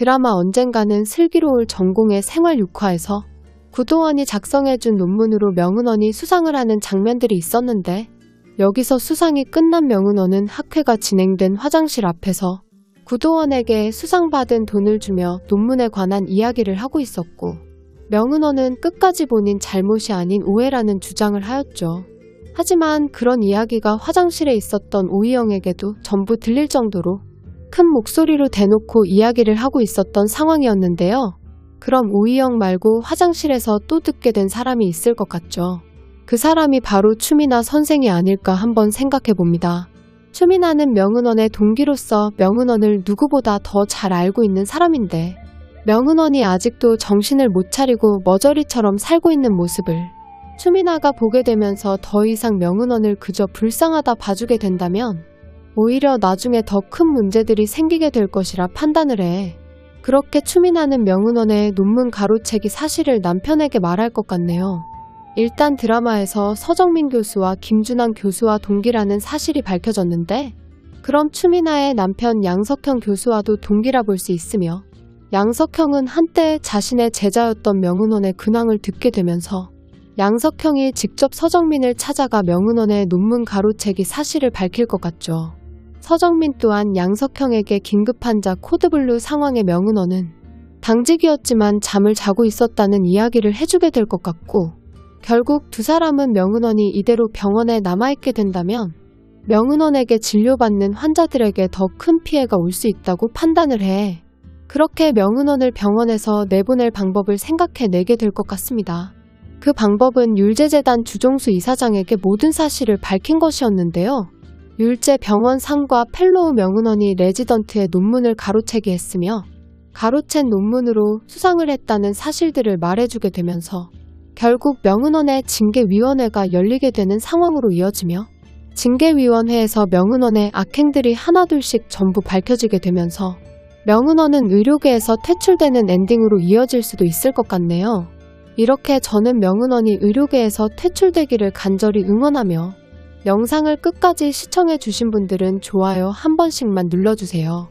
드라마 언젠가는 슬기로울 전공의 생활 6화에서 구도원이 작성해준 논문으로 명은원이 수상을 하는 장면들이 있었는데 여기서 수상이 끝난 명은원은 학회가 진행된 화장실 앞에서 구도원에게 수상받은 돈을 주며 논문에 관한 이야기를 하고 있었고 명은원은 끝까지 본인 잘못이 아닌 오해라는 주장을 하였죠. 하지만 그런 이야기가 화장실에 있었던 오이영에게도 전부 들릴 정도로 큰 목소리로 대놓고 이야기를 하고 있었던 상황이었는데요. 그럼 오이영 말고 화장실에서 또 듣게 된 사람이 있을 것 같죠. 그 사람이 바로 추미나 선생이 아닐까 한번 생각해 봅니다. 추미나는 명은원의 동기로서 명은원을 누구보다 더 잘 알고 있는 사람인데 명은원이 아직도 정신을 못 차리고 머저리처럼 살고 있는 모습을 추미나가 보게 되면서 더 이상 명은원을 그저 불쌍하다 봐주게 된다면 오히려 나중에 더 큰 문제들이 생기게 될 것이라 판단을 해. 그렇게 추미나는 명은원의 논문 가로채기 사실을 남편에게 말할 것 같네요. 일단 드라마에서 서정민 교수와 김준환 교수와 동기라는 사실이 밝혀졌는데 그럼 추미나의 남편 양석형 교수와도 동기라 볼 수 있으며 양석형은 한때 자신의 제자였던 명은원의 근황을 듣게 되면서 양석형이 직접 서정민을 찾아가 명은원의 논문 가로채기 사실을 밝힐 것 같죠. 서정민 또한 양석형에게 긴급환자 코드블루 상황의 명은원은 당직이었지만 잠을 자고 있었다는 이야기를 해주게 될 것 같고 결국 두 사람은 명은원이 이대로 병원에 남아있게 된다면 명은원에게 진료받는 환자들에게 더 큰 피해가 올 수 있다고 판단을 해. 그렇게 명은원을 병원에서 내보낼 방법을 생각해 내게 될 것 같습니다. 그 방법은 율제재단 주종수 이사장에게 모든 사실을 밝힌 것이었는데요. 율제 병원 상과 펠로우 명은원이 레지던트의 논문을 가로채기 했으며 가로챈 논문으로 수상을 했다는 사실들을 말해주게 되면서 결국 명은원의 징계위원회가 열리게 되는 상황으로 이어지며 징계위원회에서 명은원의 악행들이 하나둘씩 전부 밝혀지게 되면서 명은원은 의료계에서 퇴출되는 엔딩으로 이어질 수도 있을 것 같네요. 이렇게 저는 명은원이 의료계에서 퇴출되기를 간절히 응원하며 영상을 끝까지 시청해 주신 분들은 좋아요 한 번씩만 눌러주세요.